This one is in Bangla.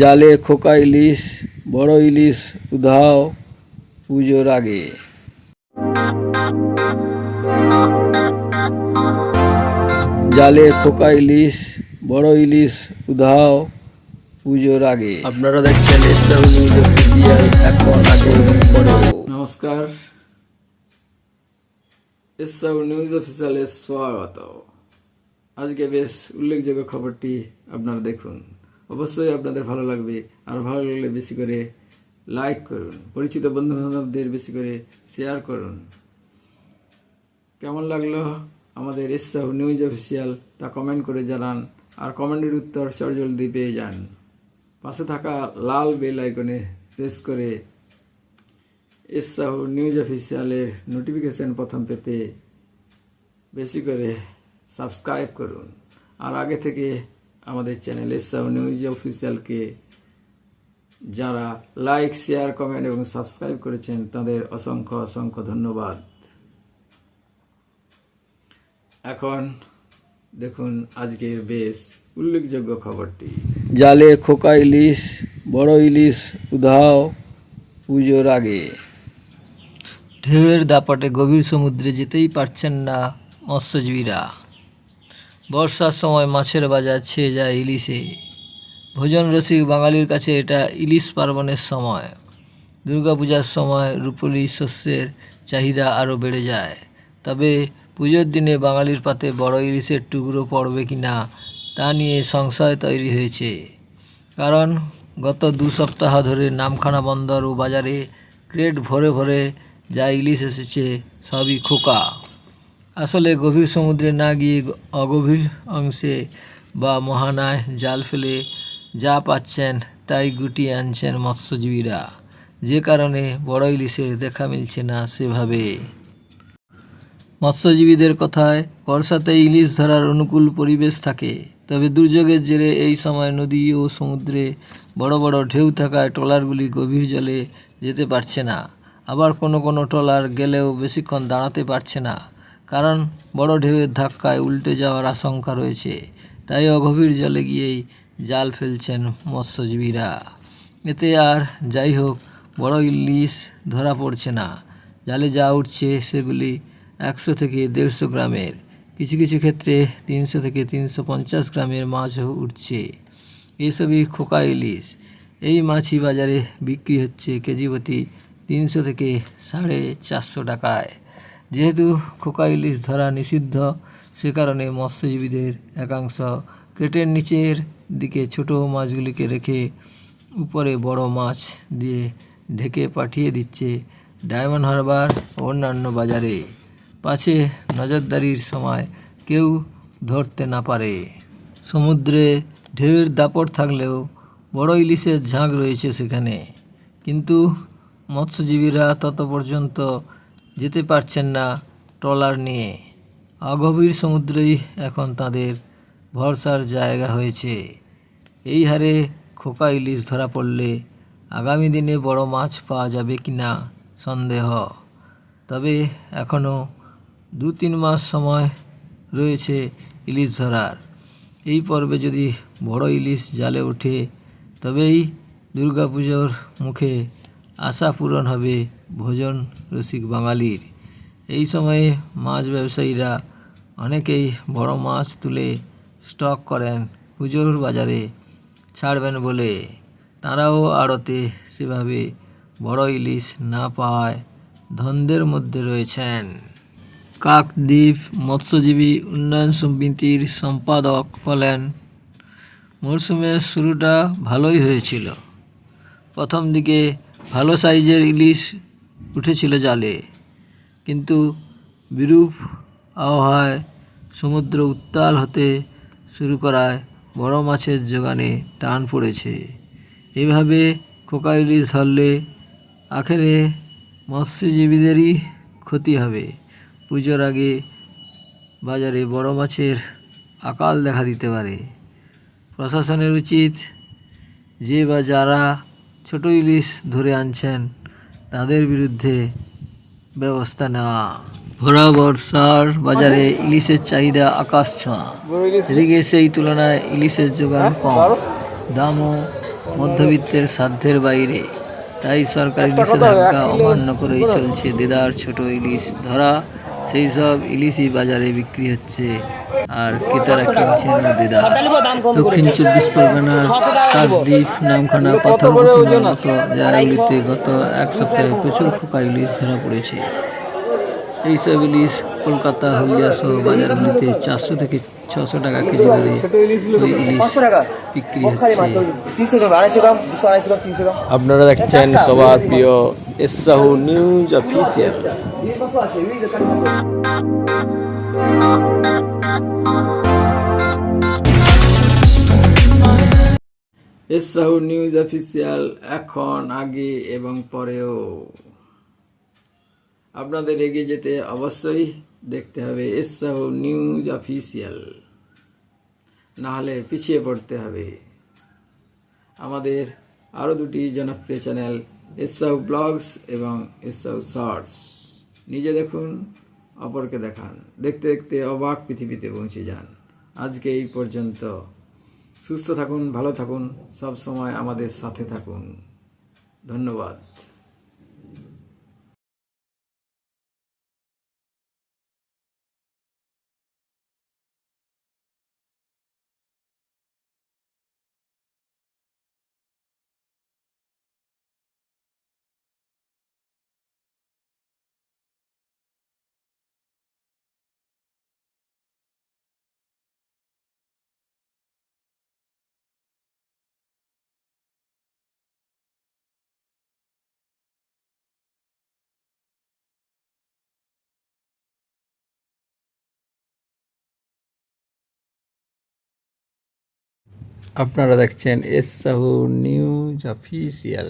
জালে খোকা ইলিশ বড় ইলিশ উধাও পুজোর আগে। জালে খোকা ইলিশ বড় ইলিশ উধাও পুজোর আগে। আপনারা দেখছেন এখন আগে নমস্কার। এসআর নিউজ অফিসিয়ালে স্বাগত। আজকে বেশ উল্লেখযোগ্য খবরটি আপনারা দেখুন। অবশ্যই আপনাদের ভালো লাগবে। আর ভালো লাগলে বেশি করে লাইক করুন। পরিচিত বন্ধু বান্ধবদের বেশি করে শেয়ার করুন। কেমন লাগল আমাদের এসআর নিউজ অফিসিয়াল তা কমেন্ট করে জানান। আর কমেন্টের উত্তর চটজলদি পেয়ে যান। পাশে থাকা লাল বেল আইকনে প্রেস করে এসআর নিউজ অফিসিয়ালের নোটিফিকেশন প্রথম পেতে বেশি করে সাবস্ক্রাইব করুন। আর আগে থেকে আমাদের চ্যানেল এসআর নিউজ অফিসিয়ালকে যারা লাইক শেয়ার কমেন্ট এবং সাবস্ক্রাইব করেছেন তাদের অসংখ্য অসংখ্য ধন্যবাদ। এখন দেখুন আজকের বেশ উল্লেখযোগ্য খবরটি। জালে খোকা ইলিশ বড় ইলিশ উধাও পুজোর আগে। ঢেউয়ের দাপটে গভীর সমুদ্রে যেতেই পারছেন না মৎস্যজীবীরা। বর্ষার সময় মাছের বাজার ছেয়ে যায় ইলিশে। ভোজন রসিক বাঙালির কাছে এটা ইলিশ পার্বণের সময়। দুর্গাপূজার সময় রূপলি শস্যের চাহিদা আরও বেড়ে যায়। তবে পুজোর দিনে বাঙালির পাতে বড় ইলিশের টুকরো পড়বে কি না, তা নিয়ে সংশয় তৈরি হয়েছে। কারণ গত দু সপ্তাহ ধরে নামখানা বন্দর ও বাজারে ক্রেট ভরে ভরে যা ইলিশ এসেছে সবই খোকা। আসলে গভীর সমুদ্রে না গিয়ে অগভীর অংশে বা মহানায় জাল ফেলে যা পাচ্ছেন, তাই গুটিয়ে আনছেন মৎস্যজীবীরা। যে কারণে বড় ইলিশের দেখা মিলছে না সেভাবে। মৎস্যজীবীদের কথায়, বর্ষাতে ইলিশ ধরার অনুকূল পরিবেশ থাকে, তবে দুর্যোগের জেরে এই সময় নদী ও সমুদ্রে বড় বড় ঢেউ থাকায় ট্রলারগুলি গভীর জলে যেতে পারছে না। আবার কোনো কোনো ট্রলার গেলেও বেশিক্ষণ দাঁড়াতে পারছে না। কারণ বড় ঢেউয়ের ধাক্কায় উল্টে যাওয়ার আশঙ্কা রয়েছে। তাই অগভীর জলে গিয়েই জাল ফেলছেন মৎস্যজীবীরা। এতে আর যাই হোক, বড় ইলিশ ধরা পড়ছে না। জালে যা উঠছে সেগুলি একশো থেকে দেড়শো গ্রামের। কিছু কিছু ক্ষেত্রে তিনশো থেকে তিনশো পঞ্চাশ গ্রামের মাছও উঠছে। এসবই খোকা ইলিশ। এই মাছই বাজারে বিক্রি হচ্ছে কেজি প্রতি তিনশো থেকে সাড়ে চারশো টাকায়। যেহেতু খোকা ইলিশ ধরা নিষিদ্ধ, সে কারণে মৎস্যজীবীদের একাংশ ক্রেটের নিচের দিকে ছোট মাছগুলিকে রেখে উপরে বড় মাছ দিয়ে ঢেকে পাঠিয়ে দিচ্ছে ডায়মন্ড হারবার অন্যান্য বাজারে। পাছে নজরদারির সময় কেউ ধরতে না পারে। সমুদ্রে ঢেউয়ের দাপট থাকলেও বড় ইলিশের ঝাঁক রয়েছে সেখানে। কিন্তু মৎস্যজীবীরা তত পর্যন্ত যেতে পারছেন না ট্রলার নিয়ে। অগভীর সমুদ্রেই এখন তাদের ভরসার জায়গা হয়েছে। এই হারে খোকা ইলিশ ধরা পড়লে আগামী দিনে বড় মাছ পাওয়া যাবে কি না সন্দেহ। তবে এখনও দু তিন মাস সময় রয়েছে ইলিশ ধরার। এই পর্বে যদি বড় ইলিশ জালে ওঠে, তবেই দুর্গাপুজোর মুখে আশা পূরণ হবে ভোজন রসিক বাঙালির। এই সময়ে মাছ ব্যবসায়ীরা অনেকেই বড় মাছ তুলে স্টক করেন পুজোর বাজারে। ছাড়বেন বলে তারাও আড়তে সেভাবে বড় ইলিশ না পাওয়ায় ধন্দের মধ্যে রয়েছেন। কাকদ্বীপ মৎস্যজীবী উন্নয়ন সমিতির সম্পাদক বলেন মরশুমের শুরুটা ভালোই হয়েছিল। প্রথম দিকে ভালো সাইজের ইলিশ উঠেছিল জালে, কিন্তু বিরূপ আবহাওয়ায় সমুদ্র উত্তাল হতে শুরু করায় বড় মাছের যোগানে টান পড়েছে। এভাবে খোকা ইলিশ ধরলে আখেরে মৎস্যজীবীদেরই ক্ষতি হবে। পুজোর আগে বাজারে বড় মাছের আকাল দেখা দিতে পারে। প্রশাসনের উচিত যে বা যারা ছোট ইলিশ ধরে আনছেন, তাদের বিরুদ্ধে ব্যবস্থা নেওয়া। ভরা বর্ষার বাজারে ইলিশের চাহিদা আকাশ ছোঁয়া। এদিকে সেই তুলনায় ইলিশের যোগান কম। দামও মধ্যবিত্তের সাধ্যের বাইরে। তাই সরকারি নিষেধাজ্ঞা অমান্য করেই চলছে দেদার ছোট ইলিশ ধরা। সেই সব ইলিশই বাজারে বিক্রি হচ্ছে। আর ক্রেতারা কিনছেন দেদার দক্ষিণ চব্বিশ পরগনার কাকদ্বীপ নামখানা পাথরপুকুরের মতো জায়গাগুলিতে গত এক সপ্তাহে প্রচুর খোকা ইলিশ ধরা পড়েছে। এইসব ইলিশ কলকাতা হলদিয়া সহ বাজারগুলিতে চারশো থেকে ছশো টাকা কেজি ওই ইলিশ বিক্রি হচ্ছে। আপনারা দেখছেন সবার প্রিয় এসাহু নিউজ অফিসিয়াল। এসাহু নিউজ অফিসিয়াল এখন, আগে এবং পরেও। আপনাদের এগিয়ে যেতে অবশ্যই দেখতে হবে এসাহু নিউজ অফিসিয়াল। না হলে পিছিয়ে পড়তে হবে। আমাদের আরও দুটি জনপ্রিয় চ্যানেল এসাউ ব্লগস এবং এসাউ শর্টস। নিজে দেখুন অপরকে দেখান। দেখতে দেখতে অবাক পৃথিবীতে পৌঁছে যান। আজকে এই পর্যন্ত। সুস্থ থাকুন, ভালো থাকুন সব সময় আমাদের সাথে থাকুন। ধন্যবাদ। আপনারা দেখছেন এস সাহু নিউজ অফিসিয়াল।